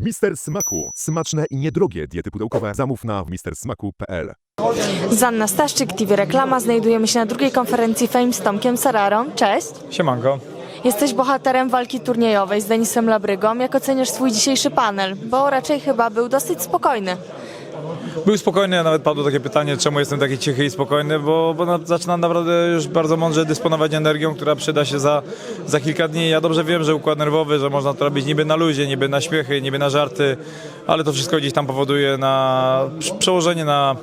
Mister Smaku. Smaczne i niedrogie diety pudełkowe. Zamów na mistersmaku.pl. Zanna Staszczyk, TV Reklama. Znajdujemy się na drugiej konferencji Fame z Tomkiem Sararą. Cześć. Siemanko. Jesteś bohaterem walki turniejowej z Denisem Labrygą. Jak oceniasz swój dzisiejszy panel? Bo raczej chyba był dosyć spokojny. Był spokojny, a nawet padło takie pytanie, czemu jestem taki cichy i spokojny, bo, bo na, zaczynam naprawdę już bardzo mądrze dysponować energią, która przyda się za, za kilka dni. Ja dobrze wiem, że układ nerwowy, że można to robić niby na luzie, niby na śmiechy, niby na żarty, ale to wszystko gdzieś tam powoduje na prze- przełożenie na,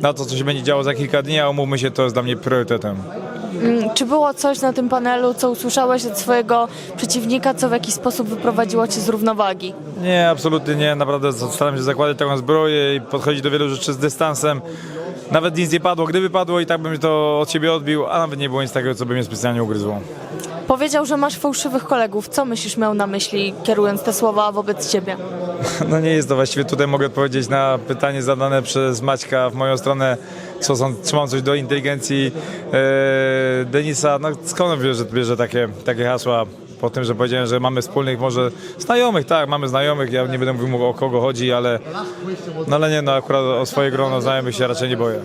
na to, co się będzie działo za kilka dni, a umówmy się, to jest dla mnie priorytetem. Mm, Czy było coś na tym panelu, co usłyszałeś od swojego przeciwnika, co w jakiś sposób wyprowadziło cię z równowagi? Nie, absolutnie nie. Naprawdę staram się zakładać taką zbroję i podchodzić do wielu rzeczy z dystansem. Nawet nic nie padło. Gdyby padło i tak bym to od siebie odbił, a nawet nie było nic takiego, co by mnie specjalnie ugryzło. Powiedział, że masz fałszywych kolegów. Co myślisz miał na myśli, kierując te słowa wobec ciebie? No nie jest to właściwie, tutaj mogę odpowiedzieć na pytanie zadane przez Maćka w moją stronę, co są, czy mam coś do inteligencji e, Denisa. No skąd on bierze, bierze takie, takie hasła po tym, że powiedziałem, że mamy wspólnych może znajomych, tak, mamy znajomych, ja nie będę mówił o kogo chodzi, ale no ale nie, no akurat o swoje grono znajomych się raczej nie boję.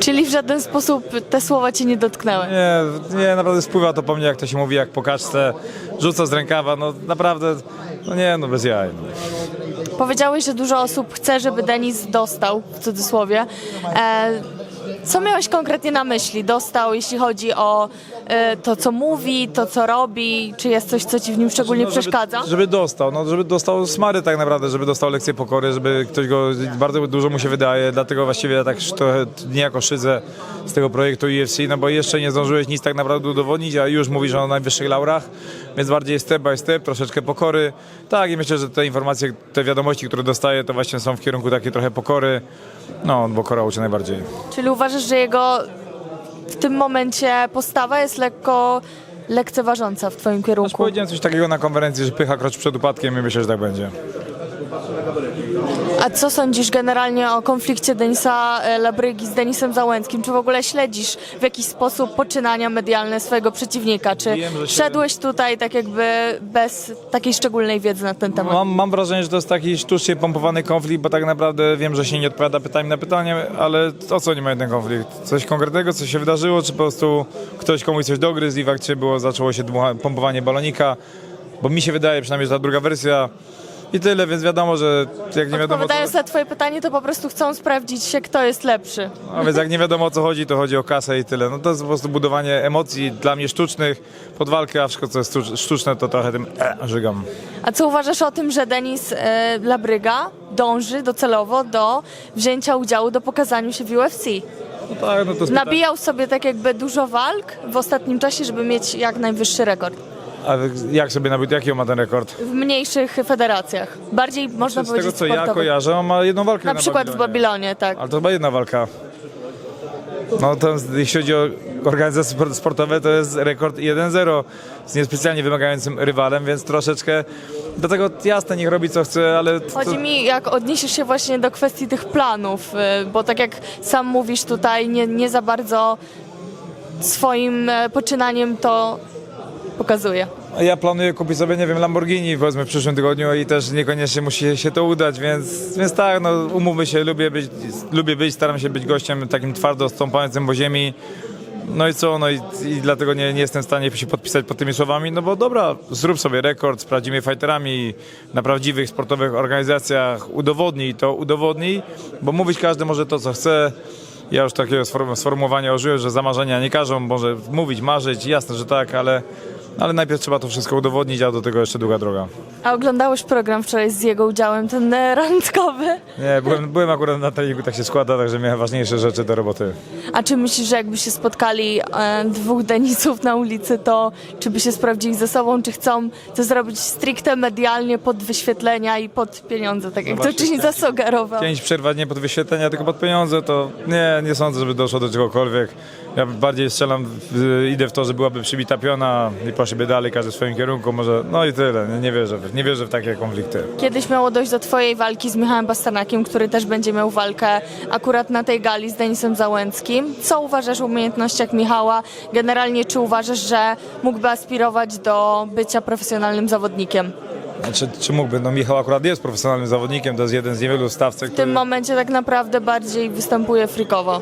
Czyli w żaden sposób te słowa cię nie dotknęły? Nie, nie, naprawdę spływa to po mnie, jak to się mówi, jak po kaczce, rzuca z rękawa, no naprawdę, no nie, no bez jaj. No. Powiedziałeś, że dużo osób chce, żeby Denis dostał, w cudzysłowie. E, co miałeś konkretnie na myśli? Dostał, jeśli chodzi o e, to, co mówi, to, co robi? Czy jest coś, co ci w nim szczególnie No, przeszkadza? Żeby dostał, no żeby dostał smary tak naprawdę, żeby dostał lekcję pokory, żeby ktoś go, bardzo dużo mu się wydaje, dlatego właściwie ja tak trochę niejako szydzę z tego projektu UFC, no bo jeszcze nie zdążyłeś nic tak naprawdę udowodnić, a już mówisz o najwyższych laurach, więc bardziej step by step, troszeczkę pokory. Tak i myślę, że te informacje, te wiadomości, które dostaję, to właśnie są w kierunku takiej trochę pokory, no bo kora uczy najbardziej. Czyli uważasz, że jego w tym momencie postawa jest lekko lekceważąca w twoim kierunku? Powiedziałem coś takiego na konferencji, że pycha kroczy przed upadkiem i myślę, że tak będzie. A co sądzisz generalnie o konflikcie Denisa e, Labrygi z Denisem Załęckim? Czy w ogóle śledzisz w jakiś sposób poczynania medialne swojego przeciwnika? Czy Wiem, że się- szedłeś tutaj tak jakby bez takiej szczególnej wiedzy na ten temat? Mam, mam wrażenie, że to jest taki sztucznie pompowany konflikt, bo tak naprawdę wiem, że się nie odpowiada pytaniami na pytanie, ale o co nie ma ten konflikt? Coś konkretnego, co się wydarzyło, czy po prostu ktoś komuś coś dogryzł i w akcie było, zaczęło się dmucha, pompowanie balonika? Bo mi się wydaje, przynajmniej, że ta druga wersja i tyle, więc wiadomo, że jak nie wiadomo, Odpowiadając na twoje pytanie, to po prostu chcą sprawdzić się, kto jest lepszy. no, więc jak nie wiadomo o co chodzi, to chodzi o kasę i tyle. No to jest po prostu budowanie emocji dla mnie sztucznych pod walkę, a wszystko co jest sztucz- sztuczne, to trochę tym e, żygam. A co uważasz o tym, że Denis e, Labryga dąży docelowo do wzięcia udziału, do pokazaniu się w UFC? No tak, no to jest Nabijał sobie tak jakby dużo walk w ostatnim czasie, żeby mieć jak najwyższy rekord. A jak sobie nabył, jaki on ma ten rekord? W mniejszych federacjach. Bardziej można Z tego powiedzieć co ja sportowych. kojarzę, on ma jedną walkę Na przykład w Babilonie, tak. Ale to chyba jedna walka. No to jeśli chodzi o organizacje sport- sportowe, to jest rekord 1-0 z niespecjalnie wymagającym rywalem, więc troszeczkę. Dlatego jasne, niech robi co chce, ale. Chodzi mi, jak odniesiesz się właśnie do kwestii tych planów, y, bo tak jak sam mówisz tutaj, nie, nie za bardzo swoim e, poczynaniem to pokazuje. Ja planuję kupić sobie, nie wiem, Lamborghini powiedzmy w przyszłym tygodniu i też niekoniecznie musi się to udać, więc, więc tak, no umówmy się, lubię być, lubię być, staram się być gościem takim twardo stąpającym po ziemi. No i co, no i, i dlatego nie, nie jestem w stanie się podpisać pod tymi słowami, no bo dobra, zrób sobie rekord z prawdziwymi fighterami na prawdziwych sportowych organizacjach, udowodnij to, udowodnij, bo mówić każdy może to, co chce. Ja już takiego sform- sformułowania użyłem, że za marzenia nie każą, może mówić, marzyć, jasne, że tak, ale, ale najpierw trzeba to wszystko udowodnić, a do tego jeszcze długa droga. A oglądałeś program wczoraj z jego udziałem, ten e, randkowy? Nie, byłem, byłem akurat na treningu, tak się składa, także miałem ważniejsze rzeczy do roboty. A czy myślisz, że jakby się spotkali e, dwóch Denisów na ulicy, to czy by się sprawdzili ze sobą, czy chcą to zrobić stricte medialnie pod wyświetlenia i pod pieniądze, tak jak to właśnie czyni zasugerował? Pięć przerwać nie pod wyświetlenia, tylko pod pieniądze, to nie, nie sądzę, żeby doszło do czegokolwiek. Ja bardziej strzelam, idę w to, że byłaby przybita piona i poszliby dalej, każdy w swoim kierunku, może, no i tyle, nie, nie wierzę, w- nie wierzę w takie konflikty. Kiedyś miało dojść do twojej walki z Michałem Basternakiem, który też będzie miał walkę akurat na tej gali z Denisem Załęckim. Co uważasz o umiejętnościach Michała? Generalnie czy uważasz, że mógłby aspirować do bycia profesjonalnym zawodnikiem? Czy, czy mógłby? No Michał akurat jest profesjonalnym zawodnikiem, to jest jeden z niewielu w stawce, W tym który, momencie tak naprawdę bardziej występuje frikowo.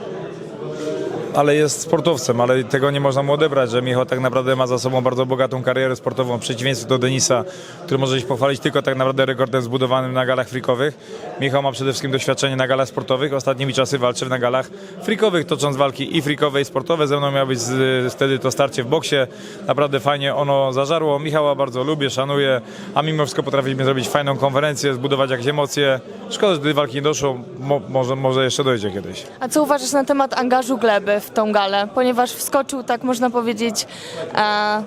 Ale jest sportowcem, ale tego nie można mu odebrać, że Michał tak naprawdę ma za sobą bardzo bogatą karierę sportową, w przeciwieństwie do Denisa, który może się pochwalić tylko tak naprawdę rekordem zbudowanym na galach frikowych. Michał ma przede wszystkim doświadczenie na galach sportowych, ostatnimi czasy walczy na galach frikowych, tocząc walki i frikowe i sportowe. Ze mną miało być z, wtedy to starcie w boksie, naprawdę fajnie ono zażarło. Michała bardzo lubię, szanuję, a mimo wszystko potrafiliśmy zrobić fajną konferencję, zbudować jakieś emocje. Szkoda, że tej walki nie doszło, Mo, może, może jeszcze dojdzie kiedyś. A co uważasz na temat angażu Gleby w tą galę? Ponieważ wskoczył, tak można powiedzieć, e,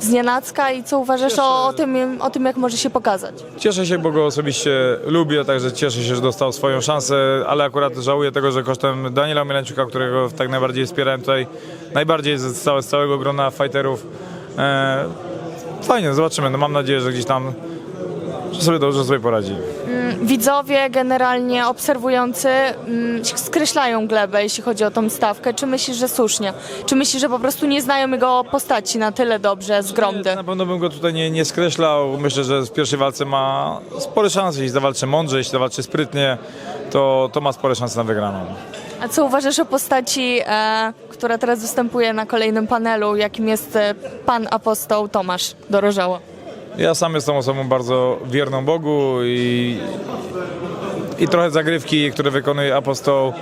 z nienacka i co uważasz o, o, tym, o tym, jak może się pokazać? Cieszę się, bo go osobiście lubię, także cieszę się, że dostał swoją szansę, ale akurat żałuję tego, że kosztem Daniela Mielańczuka, którego tak najbardziej wspierałem tutaj, najbardziej z, całe, z całego grona fighterów. E, fajnie, zobaczymy. No mam nadzieję, że gdzieś tam że sobie dobrze sobie poradzi. Widzowie generalnie obserwujący mm, skreślają Glebę, jeśli chodzi o tą stawkę. Czy myślisz, że słusznie? Czy myślisz, że po prostu nie znają jego postaci na tyle dobrze z Gromdy? Na pewno bym go tutaj nie, nie skreślał. Myślę, że w pierwszej walce ma spore szanse. Jeśli zawalczy mądrze, jeśli zawalczy sprytnie, to, to ma spore szanse na wygraną. A co uważasz o postaci, e, która teraz występuje na kolejnym panelu, jakim jest e, pan apostoł Tomasz Dorożało? Ja sam jestem osobą bardzo wierną Bogu i, i trochę zagrywki, które wykonuje apostoł,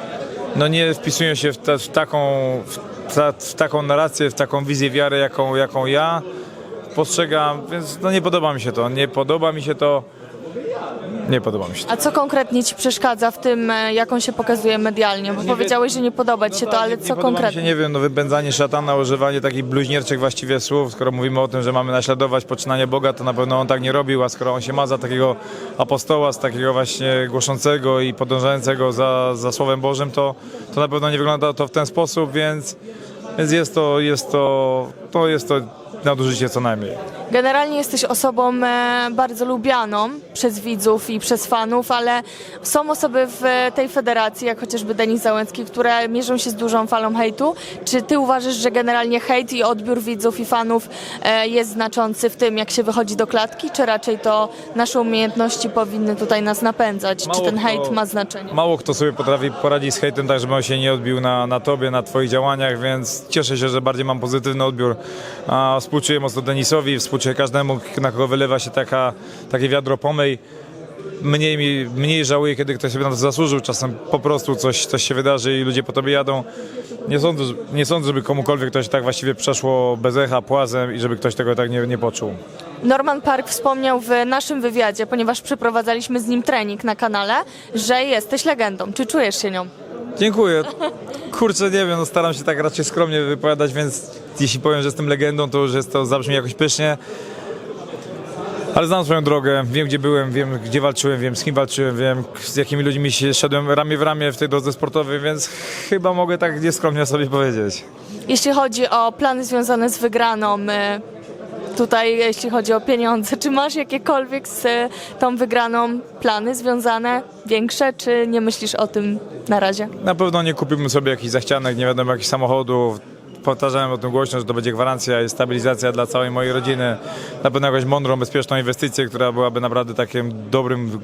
no nie wpisują się w, te, w, taką, w, ta, w taką narrację, w taką wizję wiary, jaką, jaką ja postrzegam, więc no nie podoba mi się to. Nie podoba mi się to. Nie podoba mi się to. A co konkretnie ci przeszkadza w tym, e, jak on się pokazuje medialnie? Bo powiedziałeś, że nie podoba ci się to, ale nie, co nie konkretnie? się, nie wiem, no wypędzanie szatana, używanie takich bluźnierczych właściwie słów, skoro mówimy o tym, że mamy naśladować poczynanie Boga, to na pewno on tak nie robił, a skoro on się ma za takiego apostoła, z takiego właśnie głoszącego i podążającego za, za Słowem Bożym, to, to na pewno nie wygląda to w ten sposób, więc, więc jest to, jest to, to jest to nadużycie co najmniej. Generalnie jesteś osobą e, bardzo lubianą przez widzów i przez fanów, ale są osoby w e, tej federacji, jak chociażby Denis Załęcki, które mierzą się z dużą falą hejtu. Czy ty uważasz, że generalnie hejt i odbiór widzów i fanów e, jest znaczący w tym, jak się wychodzi do klatki, czy raczej to nasze umiejętności powinny tutaj nas napędzać? czy Mało ten kto- hejt ma znaczenie? Mało kto sobie potrafi poradzić z hejtem tak, żeby on się nie odbił na, na tobie, na twoich działaniach, więc cieszę się, że bardziej mam pozytywny odbiór. A współczuję mocno Denisowi, współczuję każdemu, na kogo wylewa się taka, takie wiadro pomyj. Mniej, mniej żałuję, kiedy ktoś sobie na to zasłużył. Czasem po prostu coś, coś się wydarzy i ludzie po tobie jadą. Nie sądzę, nie sądzę, żeby komukolwiek ktoś tak właściwie przeszło bez echa, płazem i żeby ktoś tego tak nie, nie poczuł. Norman Park wspomniał w naszym wywiadzie, ponieważ przeprowadzaliśmy z nim trening na kanale, że jesteś legendą. Czy czujesz się nią? Dziękuję. Kurczę, nie wiem, no staram się tak raczej skromnie wypowiadać, więc jeśli powiem, że jestem legendą, to już jest to zabrzmi jakoś pysznie. Ale znam swoją drogę, wiem gdzie byłem, wiem gdzie walczyłem, wiem z kim walczyłem, wiem z jakimi ludźmi się szedłem ramię w ramię w tej drodze sportowej, więc chyba mogę tak nieskromnie sobie powiedzieć. Jeśli chodzi o plany związane z wygraną, y, tutaj jeśli chodzi o pieniądze, czy masz jakiekolwiek z y, tą wygraną plany związane, większe, czy nie myślisz o tym na razie? Na pewno nie kupiłbym sobie jakichś zachcianek, nie wiadomo jakichś samochodów. Powtarzałem o tym głośno, że to będzie gwarancja i stabilizacja dla całej mojej rodziny. Na pewno jakąś mądrą, bezpieczną inwestycję, która byłaby naprawdę takim dobrym,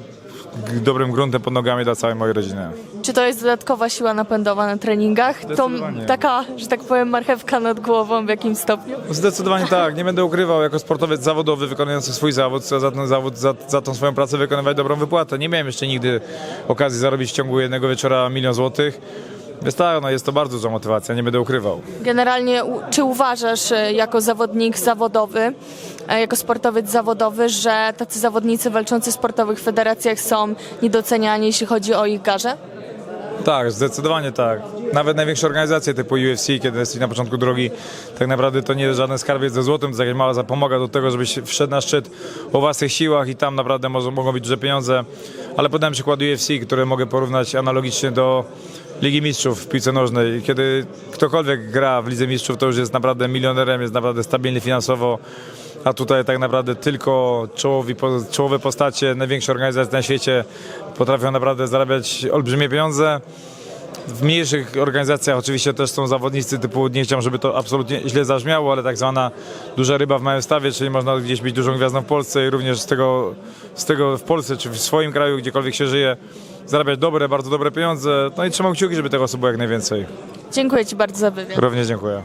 dobrym gruntem pod nogami dla całej mojej rodziny. Czy to jest dodatkowa siła napędowa na treningach? To taka, że tak powiem, marchewka nad głową w jakimś stopniu? Zdecydowanie tak, nie będę ukrywał, jako sportowiec zawodowy wykonujący swój zawód, za ten zawód, za, za tą swoją pracę wykonywać dobrą wypłatę. Nie miałem jeszcze nigdy okazji zarobić w ciągu jednego wieczora milion złotych. Więc tak, no jest to bardzo duża motywacja, nie będę ukrywał. Generalnie, u- czy uważasz y, jako zawodnik zawodowy, e, jako sportowiec zawodowy, że tacy zawodnicy walczący w sportowych federacjach są niedoceniani, jeśli chodzi o ich garze? Tak, zdecydowanie tak. Nawet największe organizacje typu UFC, kiedy jesteś na początku drogi, tak naprawdę to nie jest żaden skarbiec ze złotym, to jakaś mała zapomoga do tego, żebyś wszedł na szczyt o własnych siłach i tam naprawdę może, mogą być duże pieniądze. Ale podałem przykład UFC, które mogę porównać analogicznie do Ligi Mistrzów w piłce nożnej. Kiedy ktokolwiek gra w Lidze Mistrzów, to już jest naprawdę milionerem, jest naprawdę stabilny finansowo. A tutaj tak naprawdę tylko czołowi, czołowe postacie, największe organizacje na świecie potrafią naprawdę zarabiać olbrzymie pieniądze. W mniejszych organizacjach oczywiście też są zawodnicy typu, nie chciałem, żeby to absolutnie źle zabrzmiało, ale tak zwana duża ryba w małym stawie, czyli można gdzieś być dużą gwiazdą w Polsce i również z tego, z tego w Polsce czy w swoim kraju, gdziekolwiek się żyje, zarabiać dobre, bardzo dobre pieniądze. No i trzymam kciuki, żeby tego osób było jak najwięcej. Dziękuję Ci bardzo za wywiad. Również dziękuję.